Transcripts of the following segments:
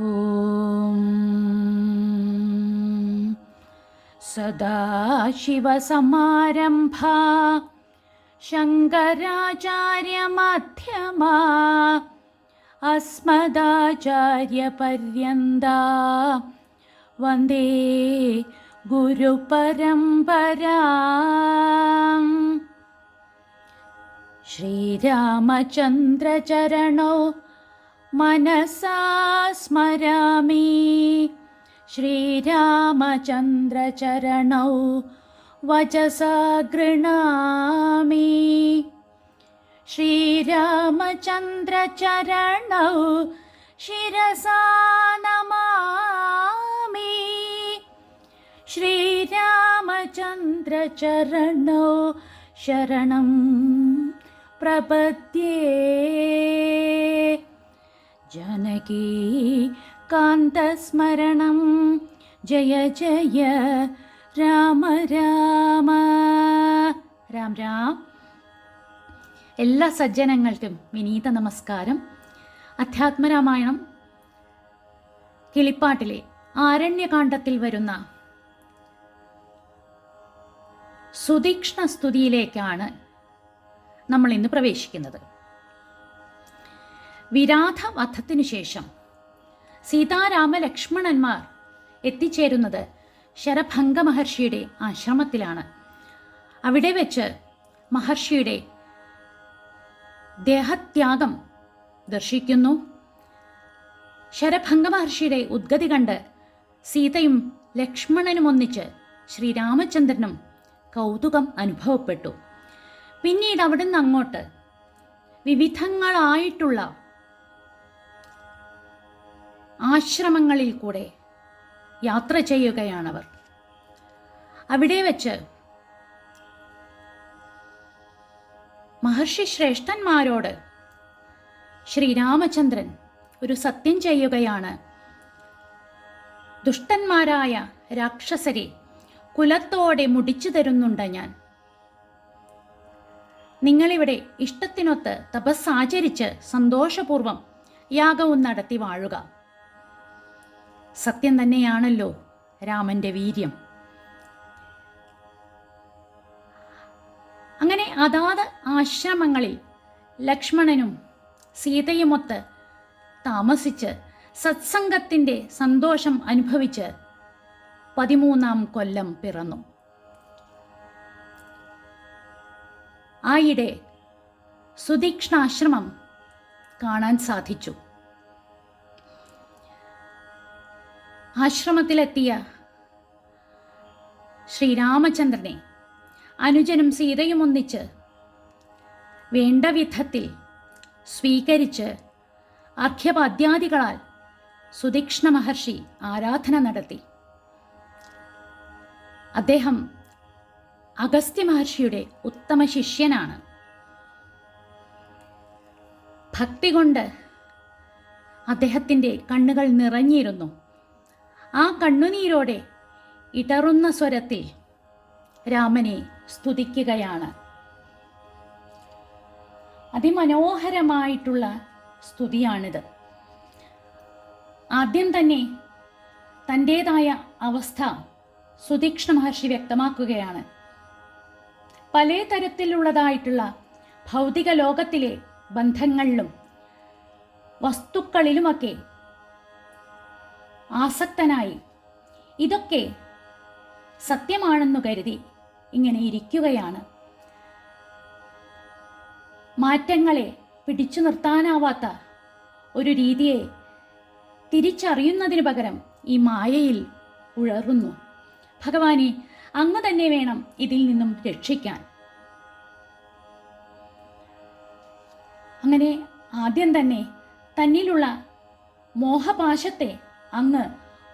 ॐ सदाशिवसमारम्भा शङ्कराचार्यमध्यमा अस्मदाचार्यपर्यन्ता वन्दे गुरुपरम्परा श्रीरामचन्द्रचरणौ मनसा स्मरामि श्रीरामचन्द्रचरणौ वचसा गृणामि श्रीरामचन्द्रचरणौ शिरसा नमामि श्रीरामचन्द्रचरणौ शरणं प्रपद्ये ജനകീ കാന്തസ്മരണം. ജയ ജയ രാമ രാമ. രാം രാം. എല്ലാ സജ്ജനങ്ങൾക്കും വിനീത നമസ്കാരം. അധ്യാത്മരാമായണം കിളിപ്പാട്ടിലെ ആരണ്യകാണ്ഡത്തിൽ വരുന്ന സുതീക്ഷ്ണ സ്തുതിയിലേക്കാണ് നമ്മൾ ഇന്ന് പ്രവേശിക്കുന്നത്. വിരാധ വധത്തിനു ശേഷം സീതാരാമ ലക്ഷ്മണന്മാർ എത്തിച്ചേരുന്നത് ശരഭംഗ മഹർഷിയുടെ ആശ്രമത്തിലാണ്. അവിടെ വെച്ച് മഹർഷിയുടെ ദേഹത്യാഗം ദർശിക്കുന്നു. ശരഭംഗ മഹർഷിയുടെ ഉദ്ഗതി കണ്ട് സീതയും ലക്ഷ്മണനും ഒന്നിച്ച് ശ്രീരാമചന്ദ്രനും കൗതുകം അനുഭവപ്പെട്ടു. പിന്നീട് അവിടുന്ന് അങ്ങോട്ട് വിവിധങ്ങളായിട്ടുള്ള ആശ്രമങ്ങളിൽ കൂടെ യാത്ര ചെയ്യുകയാണവർ. അവിടെ വെച്ച് മഹർഷി ശ്രേഷ്ഠന്മാരോട് ശ്രീരാമചന്ദ്രൻ ഒരു സത്യം ചെയ്യുകയാണ്. ദുഷ്ടന്മാരായ രാക്ഷസരെ കുലത്തോടെ മുടിച്ചു തരുന്നുണ്ട് ഞാൻ. നിങ്ങളിവിടെ ഇഷ്ടത്തിനൊത്ത് തപസ്സാചരിച്ച് സന്തോഷപൂർവം യാഗവും നടത്തി വാഴുക. സത്യം തന്നെയാണല്ലോ രാമന്റെ വീര്യം. അങ്ങനെ അതാത് ആശ്രമങ്ങളിൽ ലക്ഷ്മണനും സീതയുമൊത്ത് താമസിച്ച് സത്സംഗത്തിന്റെ സന്തോഷം അനുഭവിച്ച് പതിമൂന്നാം കൊല്ലം പിറന്നു. ആയിടെ സുതീക്ഷ്ണാശ്രമം കാണാൻ സാധിച്ചു. ആശ്രമത്തിലെത്തിയ ശ്രീരാമചന്ദ്രനെ അനുജനും സീതയും ഒന്നിച്ച് വേണ്ട വിധത്തിൽ സ്വീകരിച്ച് അർഘ്യപാദ്യാദികളാൽ സുദീക്ഷ്ണ മഹർഷി ആരാധന നടത്തി. അദ്ദേഹം അഗസ്ത്യ മഹർഷിയുടെ ഉത്തമ ശിഷ്യനാണ്. ഭക്തി കൊണ്ട് അദ്ദേഹത്തിന്റെ കണ്ണുകൾ നിറഞ്ഞിരുന്നു. ആ കണ്ണുനീരോടെ ഇടറുന്ന സ്വരത്തിൽ രാമനെ സ്തുതിക്കുകയാണ്. അതിമനോഹരമായിട്ടുള്ള സ്തുതിയാണിത്. ആദ്യം തന്നെ തന്റേതായ അവസ്ഥ സുതീക്ഷ്ണ മഹർഷി വ്യക്തമാക്കുകയാണ്. പല തരത്തിലുള്ളതായിട്ടുള്ള ഭൗതിക ലോകത്തിലെ ബന്ധങ്ങളിലും വസ്തുക്കളിലുമൊക്കെ ആസക്തനായി. ഇതൊക്കെ സത്യമാണെന്നു കരുതി ഇങ്ങനെ ഇരിക്കുകയാണ്. മാറ്റങ്ങളെ പിടിച്ചു നിർത്താനാവാത്ത ഒരു രീതിയെ തിരിച്ചറിയുന്നതിന് പകരം ഈ മായയിൽ ഉഴറുന്നു. ഭഗവാനെ അങ്ങ് തന്നെ വേണം ഇതിൽ നിന്നും രക്ഷിക്കാൻ. അങ്ങനെ ആദ്യം തന്നെ തന്നിലുള്ള മോഹപാശത്തെ അങ്ങ്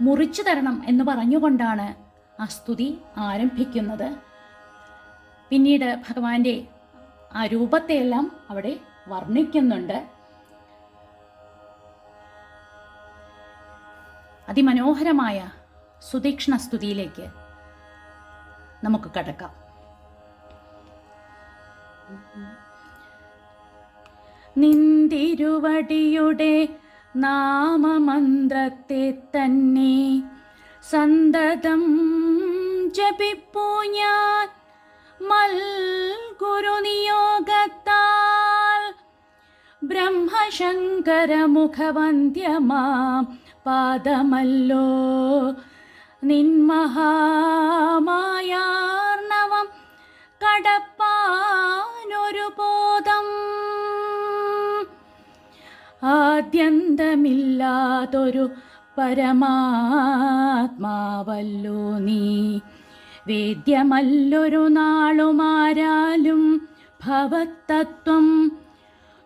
മുറിച്ചു തരണം എന്ന് പറഞ്ഞുകൊണ്ടാണ് ആ സ്തുതി ആരംഭിക്കുന്നത്. പിന്നീട് ഭഗവാന്റെ ആ രൂപത്തെയെല്ലാം അവിടെ വർണിക്കുന്നുണ്ട്. അതിമനോഹരമായ സുതീക്ഷണ സ്തുതിയിലേക്ക് നമുക്ക് കടക്കാം. നിന്തിരുവടിയുടെ നാമമന്ത്രത്തെ തന്നെ സന്തതം ജപിപ്പൂ ഞാൻ. മൽഗുരു നിയോഗത്താൽ ബ്രഹ്മശങ്കരമുഖവന്ധ്യമാം പാദമല്ലോ നിന്മഹാമായാർണവം കടപ്പാനൊരു ബോധം ആദ്യന്തമില്ലാതൊരു പരമാത്മാവല്ലോ നീ. വേദ്യമല്ലൊരു നാളുമാരാലും ഭവത്തത്വം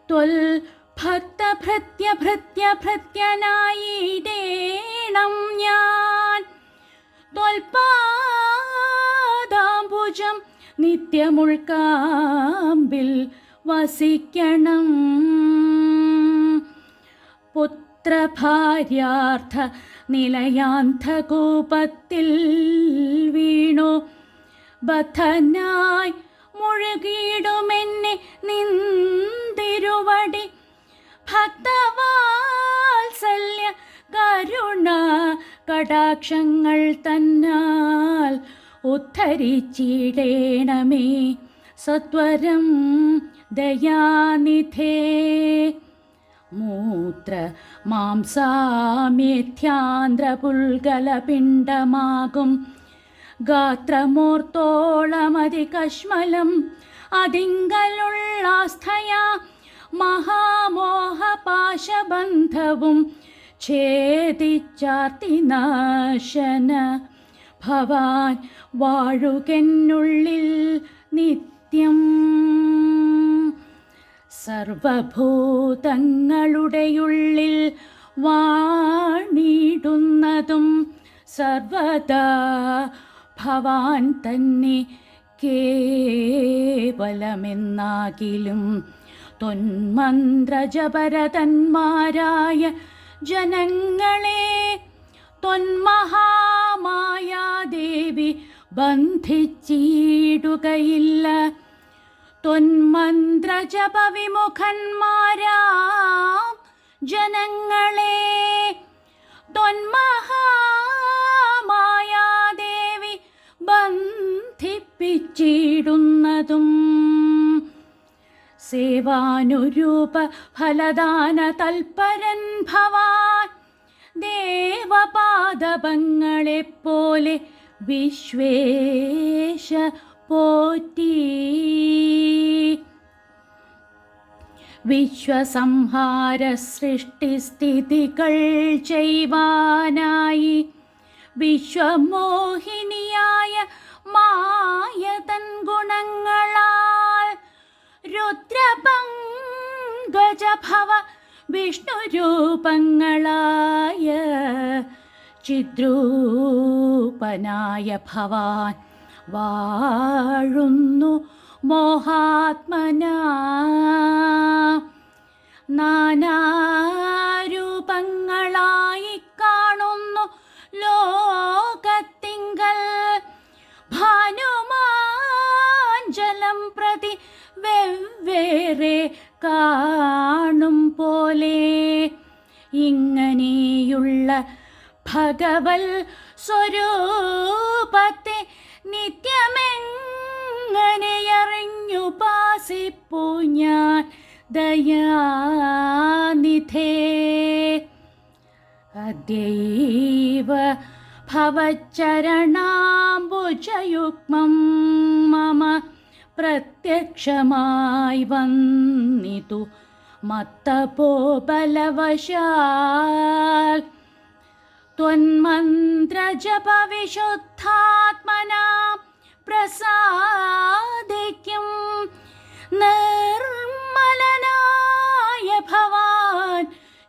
ത്വൽ ഭക്തഭൃത്യഭൃത്യഭൃത്യനായിടേണം ഞാൻ. ത്വൽപാദാംബുജം നിത്യമുൾക്കാമ്പിൽ വസിക്കണം. പുത്രഭാര്യാർത്ഥ നിലയാന്ധകൂപത്തിൽ വീണു. ബദ്ധനായി മുഴുകിയിടുമെന്നെ നിന്തിരുവടി. ഭക്തവാത്സല്യ കരുണ കടാക്ഷങ്ങൾ തന്നാൽ ഉദ്ധരിച്ചിടേണമേ. സത്വരം ദയാനിധേ. മൂത്ര മാംസാമ്യധ്യാന്ത്രപുൽകലപിണ്ഡമാകും ഗാത്രമൂർത്തോളമതി കശ്മലം അതിങ്കലുള്ളാസ്ഥയാ മഹാമോഹപാശബന്ധവും ഛേദിച്ചാർത്തി നാശന ഭവാൻ വാഴുകെന്നുള്ളിൽ നിത്യം സർവഭൂതങ്ങളുടെയുള്ളിൽ വാണിടുന്നതും സർവദാ ഭവാൻ തന്നെ കേവലമെന്നാകിലും തൊന്മന്ത്രജപരതന്മാരായ ജനങ്ങളെ തൊന്മഹാമായാദേവി ബന്ധിച്ചിടുകയില്ല. തൊന്മന്ത്രജപവിമുഖന്മാരാം ജനങ്ങളെ. തൊന്മഹാമായാദേവി ബന്ധിപ്പിച്ചിടുന്നതും സേവാനുരൂപ ഫലദാന തൽപരൻ ഭവാൻ ദേവപാദപങ്ങളെപ്പോലെ വിശ്വേശ പോറ്റി. വിശ്വസംഹാര സൃഷ്ടിസ്ഥിതികൾ ചെയ്യുവാനായി വിശ്വമോഹിനിയായ മായതൻ ഗുണങ്ങളാൽ രുദ്രപങ്കജഭവ വിഷ്ണുരൂപങ്ങളായ ചിദ്രൂപനായ ഭവാൻ വാഴുന്നു മോഹാത്മന. നാനാരൂപങ്ങളായി കാണുന്നു ലോകത്തിങ്കൽ. ഭാനുമാഞ്ചലം പ്രതി വെവ്വേറെ കാണും പോലെ. ഇങ്ങനെയുള്ള ഭഗവൽ സ്വരൂപത്തെ ഞാൻ ദയാനിധേ അദ്യൈവ ഭവച്ചരണാംബുജയുഗ്മം മമ പ്രത്യക്ഷമായി വന്നിതു മത്തപോ ബലവശാൽ त्वन्मन्त्रजपविशुद्धात्मना प्रसादिक्यं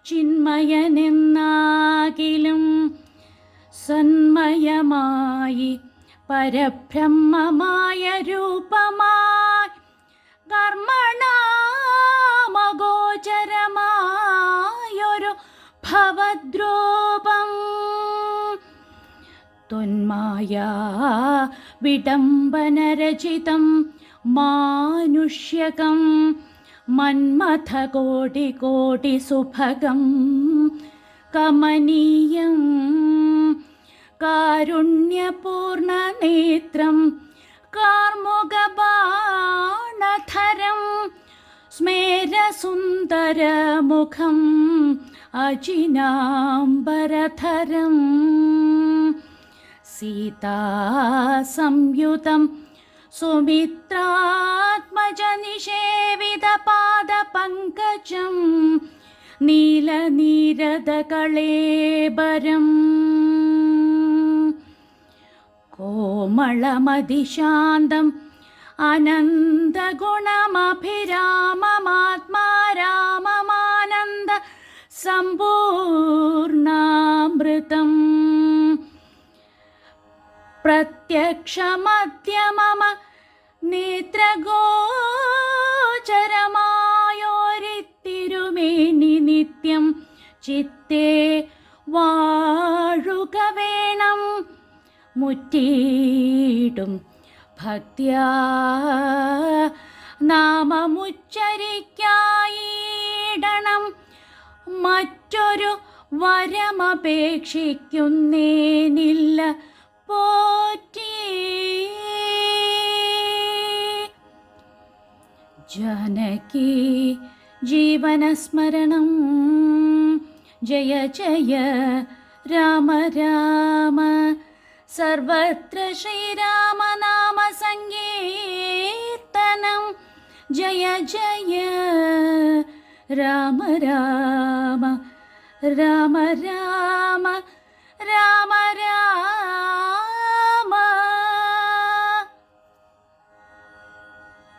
ചിന്മയനെന്നാകിലും സന്മയമായി പരബ്രഹ്മമായ രൂപമായി കർമ്മണാമഗോചരമായൊരു ഭവദ്രൂപം ത്വന്മായാ വിടംബനരചിതം മാനുഷ്യകം മന്മഥ കോടി കോടി സുഭഗം കമനീയം കാരുണ്യപൂർണനേത്രം കാർമുകബാണധരം സ്മേരസുന്ദരമുഖം അജിനാംബരധരം സീതാസംയുതം സുമിത്രാത്മജനിഷേവിതപാദപങ്കജം നീലനീരതകളേബരം കോമളമതിശാന്തം അനന്തഗുണമഭിരാമമാത്മാരാമമാനന്ദ സമ്പൂർണാമൃതം. പ്രത്യക്ഷമദ്യമമ നേത്രഗോചരമായോരിത്തിരുമേനി നിത്യം ചിത്തേ വാഴുക വേണം. മുറ്റീടും ഭക്തിയ നാമമുച്ചരിക്കായിടണം. മറ്റൊരു വരമപേക്ഷിക്കുന്നേനില്ല പോറ്റി. ജനകീ ജീവനസ്മരണം. ജയ ജയ രാമ രാമ. സർവത്ര ശ്രീരാമനാമ സങ്കീർത്തനം. ജയ ജയ രാമ രാമ. രാമ രാമ രാമ രാമ.